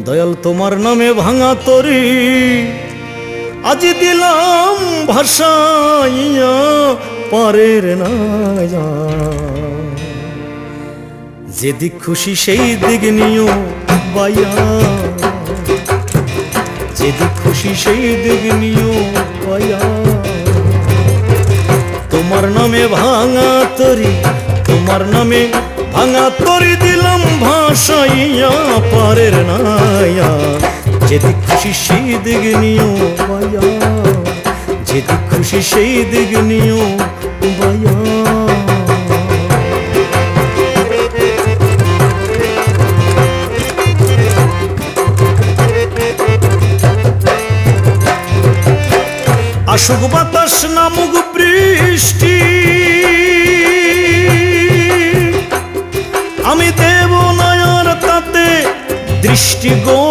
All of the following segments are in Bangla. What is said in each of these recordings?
দয়াল তোমার নামে ভাঙা তরি। আজি দিলাম ভাষাইয়া পারের না যেদিক খুশি সেই দিক নিও বাইয়া যেদিক খুশি সেই দিক নিও বাইয়া তোমার নামে ভাঙা তরি তোমার নামে ভাঙা তরি দিলাম ভাষাইয়া পারের নাইয়া যেদিক খুশি সেই দিক নিও বাইয়া যেদিক খুশি সেই দিক নিও বাইয়া আসুক বাতাস নামুক বৃষ্টি দৃষ্টি গো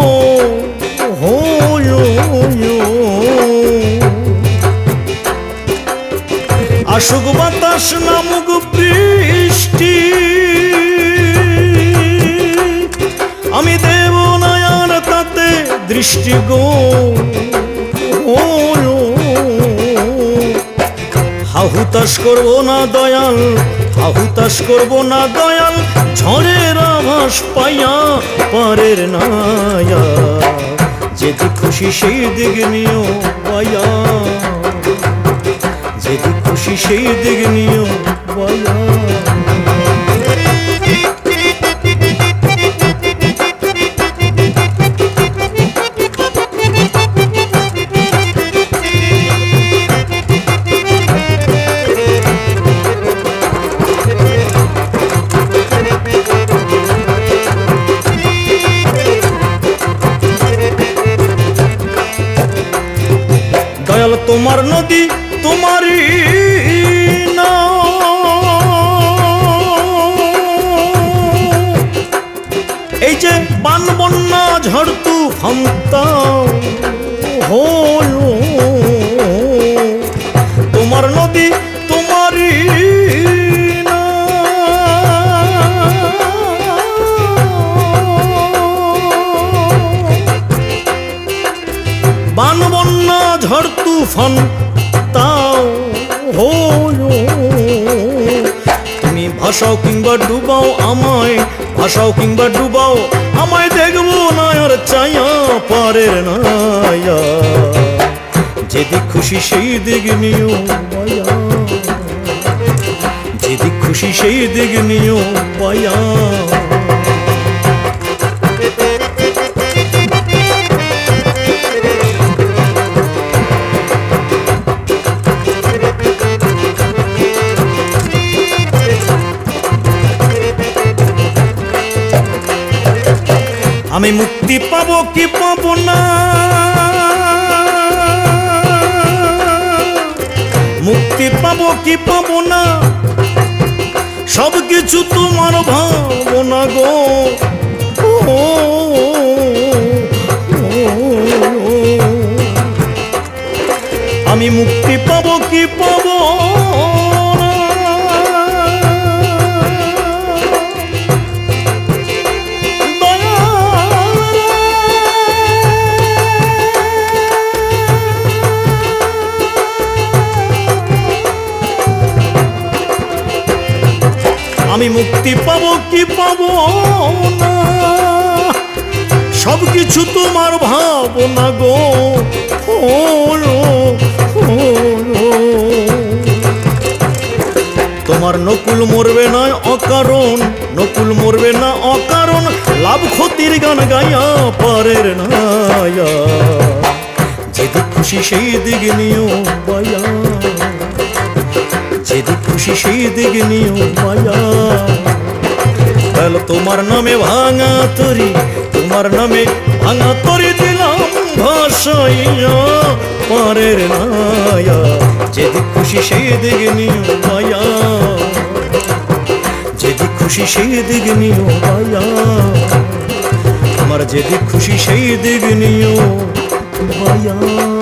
আসুক বাতাস নামুক বৃষ্টি। আমি দেব নয়ন তাতে দৃষ্টি গো হাহুতাস করব না দয়াল হাহুতাস করব না দয়াল, ঝড়ের আভাস পাইয়া পারের নায়া। যেদিক খুশি সেই দিক নিও পাইয়া। যেদিক খুশি সেই দিক নিও পাইয়া। তোমার নদী তোমারই। এই যে বান বন্যা ঝড় তু ক্ষমতা হলো তুফান তাও হলো। তুমি ভাসাও কিংবা ডুবাও আমায়, ভাসাও কিংবা ডুবাও আমায়, দেখব নায়ার চাইয়া পারের নায়া। যেদিক খুশি সেই দিক নিও যেদিক খুশি সেই দিক নিও বায়া আমি মুক্তি পাব কি পাব না? মুক্তি পাব কি পাব না? সব কিছু তোমার ভাবনা গো। ও, আমি মুক্তি পাবো কি পাবো না? সব কিছু তোমার ভাবনা গো। তোমার নকুল মরবে না অকারণ, নকুল মরবে না অকারণ, লাভ ক্ষতির গান গাইয়া পারের নায়া। যেদিক খুশি সেই দিক নিও বায়া। খুশি দিক নিও মায়া। তাহলে তোমার নামে ভাঙা তরি, তোমার নামে ভাঙা তরি দিলাম ভাসাইয়া পারের নায়া যেদিক খুশি সেই দিক মায়া। যেদিক খুশি সেই দিক মায়া। আমার যেদিক খুশি সেই দিক নিও মায়া।